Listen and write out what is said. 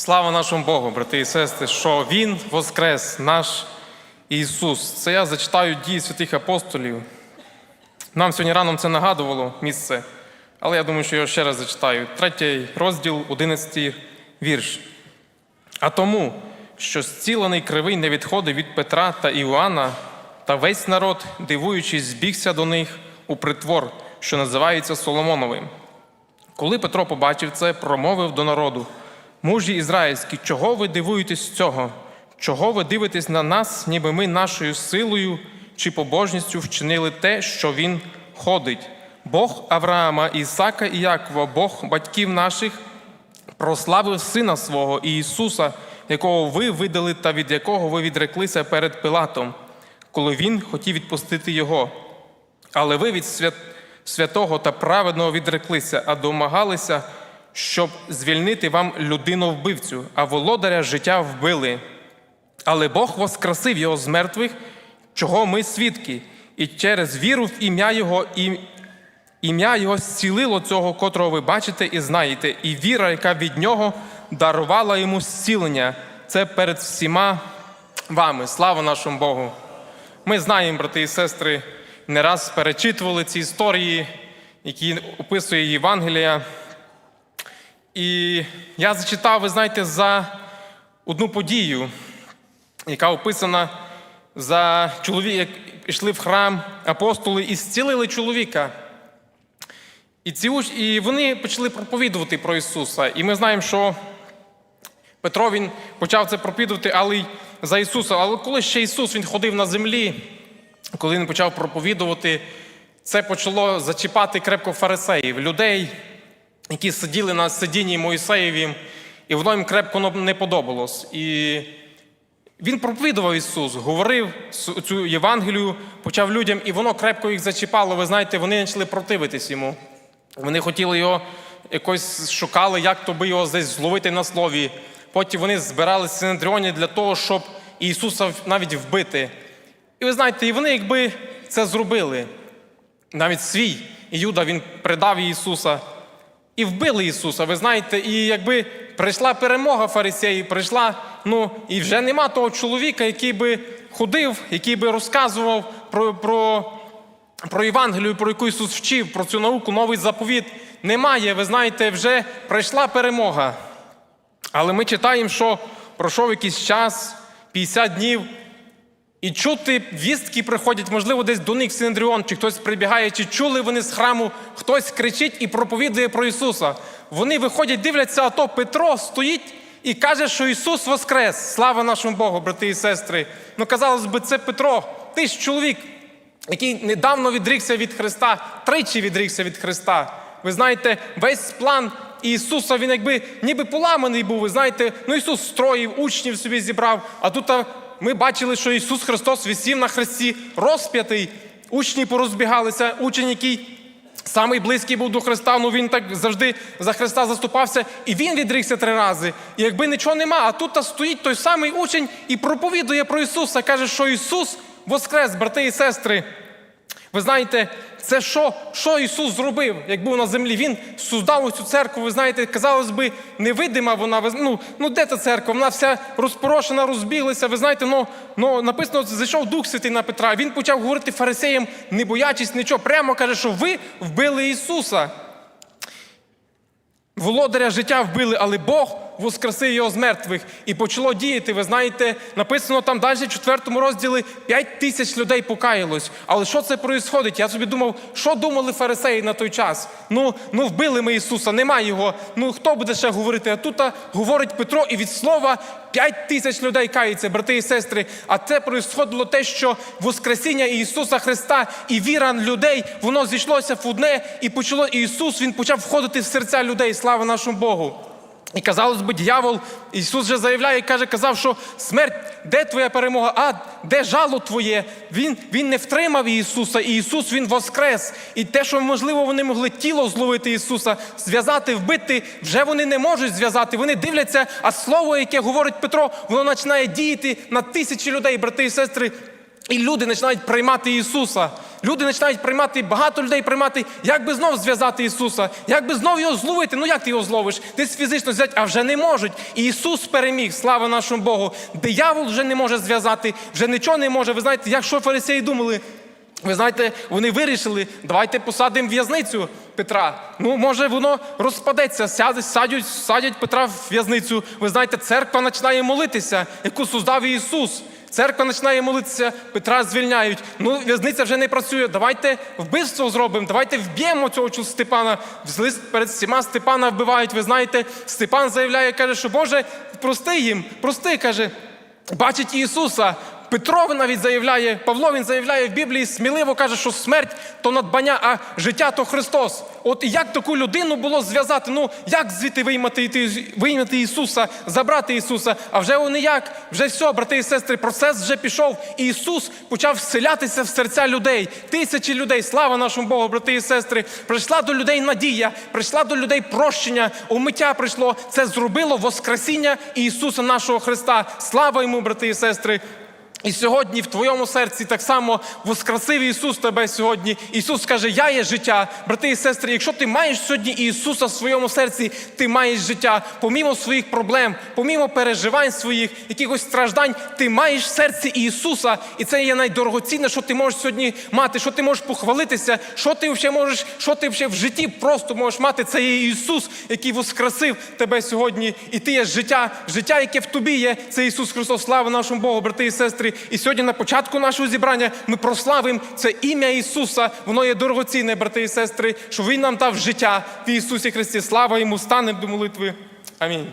Слава нашому Богу, брати і сестри, що Він воскрес, наш Ісус. Це я зачитаю дії святих апостолів. Нам сьогодні раном це нагадувало місце, але я думаю, що його ще раз зачитаю. Третій розділ, одинадцятий вірш. А тому, що зцілений кривий не відходив від Петра та Іоанна, та весь народ, дивуючись, збігся до них у притвор, що називається Соломоновим. Коли Петро побачив це, промовив до народу: Мужі ізраїльські, чого ви дивуєтесь цього? Чого ви дивитесь на нас, ніби ми нашою силою чи побожністю вчинили те, що він ходить? Бог Авраама, Ісака і Якова, Бог батьків наших, прославив Сина свого Ісуса, якого ви видали та від якого ви відреклися перед Пилатом, коли Він хотів відпустити Його. Але ви від свят... святого та праведного відреклися, а домагалися, щоб звільнити вам людину вбивцю, а володаря життя вбили. Але Бог воскресив його з мертвих, чого ми свідки, і через віру в ім'я Його і ім'я Його зцілило цього, котрого ви бачите і знаєте, і віра, яка від нього дарувала йому зцілення. Це перед всіма вами. Слава нашому Богу! Ми знаємо, брати і сестри, не раз перечитували ці історії, які описує Євангелія. І я зачитав, ви знаєте, за одну подію, яка описана за чоловік, як пішли в храм апостоли і зцілили чоловіка. І, ці, і вони почали проповідувати про Ісуса. І ми знаємо, що Петро він почав це проповідувати, але й за Ісуса. Але коли ще Ісус він ходив на землі, коли він почав проповідувати, це почало зачіпати крепко фарисеїв, людей, які сиділи на сидінні Моїсеєвім, і воно їм крепко не подобалось. І він проповідував Ісус, говорив цю- Євангелію, почав людям, і воно крепко їх зачіпало. Ви знаєте, вони почали противитись йому. Вони хотіли його якось шукали, як то би його десь зловити на слові. Потім вони збиралися в Синедріоні для того, щоб Ісуса навіть вбити. І ви знаєте, і вони якби це зробили. Навіть свій Іуда він предав Ісуса і вбили Ісуса. Ви знаєте, і якби прийшла перемога фарисеїв, прийшла, ну і вже нема того чоловіка, який би ходив, який би розказував про, про, про Євангелію, про яку Ісус вчив, про цю науку, новий заповіт. Немає, ви знаєте, вже прийшла перемога. Але ми читаємо, що пройшов якийсь час, 50 днів, і чути вістки приходять, можливо, десь до них в Синедріон, чи хтось прибігає, чи чули вони з храму, хтось кричить і проповідує про Ісуса. Вони виходять, дивляться, а то Петро стоїть і каже, що Ісус воскрес. Слава нашому Богу, брати і сестри. Ну, казалось би, це Петро, ти ж чоловік, який недавно відрікся від Христа, тричі відрікся від Христа. Ви знаєте, весь план Ісуса, він якби ніби поламаний був. Ви знаєте, ну Ісус строїв, учнів собі зібрав. А тут ми бачили, що Ісус Христос висів на хресті, розп'ятий. Учні порозбігалися, учень, який самий близький був до Христа, ну він так завжди за Христа заступався, і він відрікся три рази. І якби нічого нема, а тут стоїть той самий учень і проповідує про Ісуса, каже, що Ісус воскрес, брати і сестри. Ви знаєте, це що, що Ісус зробив, як був на землі? Він создав цю церкву, ви знаєте, казалось би, невидима вона. Ну, ну де та церква? Вона вся розпорошена, розбіглася. Ви знаєте, ну, ну написано, зайшов Дух Святий на Петра. Він почав говорити фарисеям, не боячись нічого. Прямо каже, що ви вбили Ісуса. Володаря життя вбили, але Бог воскресив його з мертвих і почало діяти. Ви знаєте, написано там далі, в четвертому розділі 5 тисяч людей покаялось. Але що це відбувається? Я собі думав, що думали фарисеї на той час? Ну, ну вбили ми Ісуса, немає його. Ну хто буде ще говорити? А тут говорить Петро, і від слова 5 тисяч людей каються, брати і сестри. А це происходило те, що Воскресіння Ісуса Христа і віра людей, воно зійшлося в одне, і почало Ісус Він почав входити в серця людей. Слава нашому Богу. І казалось би, дьявол, Ісус вже заявляє і каже, казав, що смерть, де твоя перемога? А де жало твоє? Він, він не втримав Ісуса, і Ісус Він воскрес. І те, що можливо вони могли тіло зловити Ісуса, зв'язати, вбити, вже вони не можуть зв'язати. Вони дивляться, а слово, яке говорить Петро, воно починає діяти на тисячі людей, брати і сестри. І люди починають приймати Ісуса. Люди починають приймати, багато людей приймати, як би знов зв'язати Ісуса, як би знов його зловити. Ну як ти його зловиш? Десь фізично взяти, а вже не можуть. І Ісус переміг, слава нашому Богу. Диявол вже не може зв'язати, вже нічого не може. Ви знаєте, якщо фарисеї думали, ви знаєте, вони вирішили, давайте посадимо в'язницю Петра. Ну, може, воно розпадеться, сядуть, садять, садять Петра в в'язницю. Ви знаєте, церква починає молитися, яку создав Ісус. Церква починає молитися, Петра звільняють. Ну, в'язниця вже не працює. Давайте вбивство зробимо, давайте вб'ємо цього чу- Степана. Взли перед всіма Степана вбивають. Ви знаєте, Степан заявляє, каже, що Боже, прости їм, прости, каже, бачить Ісуса. Петро навіть заявляє, Павло він заявляє в Біблії, сміливо каже, що смерть то надбання, а життя то Христос. От як таку людину було зв'язати? Ну як звідти виймати, вийняти Ісуса, забрати Ісуса? А вже вони як? Вже все, брати і сестри, процес вже пішов. І Ісус почав вселятися в серця людей. Тисячі людей, слава нашому Богу, брати і сестри. Прийшла до людей надія, прийшла до людей прощення, умиття прийшло. Це зробило Воскресіння Ісуса нашого Христа. Слава йому, брати і сестри. І сьогодні в твоєму серці так само воскресив Ісус тебе сьогодні. Ісус каже, я є життя. Брати і сестри, якщо ти маєш сьогодні Ісуса в своєму серці, ти маєш життя. Помімо своїх проблем, помімо переживань своїх, якихось страждань, ти маєш в серці Ісуса. І це є найдорогоцінне, що ти можеш сьогодні мати, що ти можеш похвалитися, що ти ще можеш, що ти ще в житті просто можеш мати. Це є Ісус, який воскресив тебе сьогодні. І ти є життя, життя, яке в тобі є. Це Ісус Христос. Слава нашому Богу, брати і сестри. І сьогодні на початку нашого зібрання ми прославимо це ім'я Ісуса. Воно є дорогоцінне, брати і сестри, що Він нам дав життя в Ісусі Христі. Слава йому, станемо до молитви. Амінь.